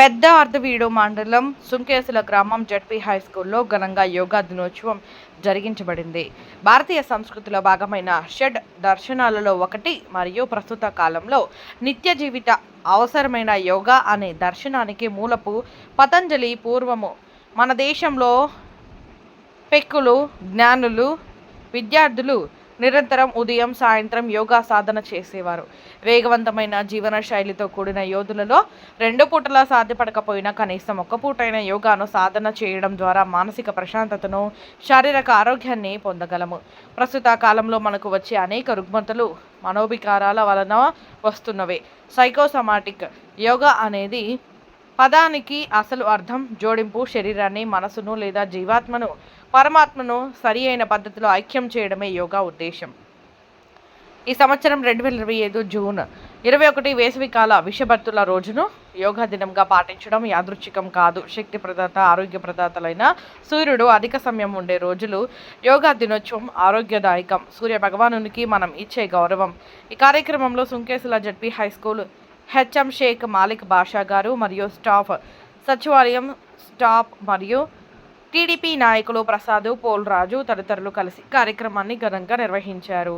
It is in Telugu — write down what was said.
పెద్ద అర్ధవీడు మండలం సుంకేసుల గ్రామం జడ్పీ హై స్కూల్లో ఘనంగా యోగా దినోత్సవం జరిగించబడింది. భారతీయ సంస్కృతిలో భాగమైన షడ్ దర్శనాలలో ఒకటి మరియు ప్రస్తుత కాలంలో నిత్య జీవిత అవసరమైన యోగా అనే దర్శనానికి మూలపు పతంజలి పూర్వము మన దేశంలో పెక్కులు జ్ఞానులు విద్యార్థులు నిరంతరం ఉదయం సాయంత్రం యోగా సాధన చేసేవారు. వేగవంతమైన జీవన శైలితో కూడిన యోధులలో రెండు పూటలా సాధ్యపడకపోయినా కనీసం ఒక్క పూటైన యోగాను సాధన చేయడం ద్వారా మానసిక ప్రశాంతతను శారీరక ఆరోగ్యాన్ని పొందగలము. ప్రస్తుత కాలంలో మనకు వచ్చే అనేక రుగ్మతలు మనోవికారాల వలన వస్తున్నవే. సైకోసమాటిక్ యోగా అనేది పదానికి అసలు అర్థం జోడింపు శరీరాన్ని మనసును లేదా జీవాత్మను పరమాత్మను సరి అయిన పద్ధతిలో ఐక్యం చేయడమే యోగా ఉద్దేశం ఈ సంవత్సరం రెండు వేల ఇరవై ఐదు జూన్ ఇరవై ఒకటి వేసవికాల విషభర్తుల రోజును యోగా దినంగా పాటించడం యాదృచ్ఛికం కాదు. శక్తి ప్రదాత ఆరోగ్య ప్రదాతలైన సూర్యుడు అధిక సమయం ఉండే రోజులు యోగా దినోత్సవం ఆరోగ్యదాయకం. సూర్య భగవానునికి మనం ఇచ్చే గౌరవం. ఈ కార్యక్రమంలో Sunkesula ZP high school HM Shaik Malik Basha గారు మరియు స్టాఫ్ సచివాలయం స్టాఫ్ మరియు టీడీపీ నాయకులు ప్రసాద్ పోల్ రాజు తదితరులు కలిసి కార్యక్రమాన్ని ఘనంగా నిర్వహించారు.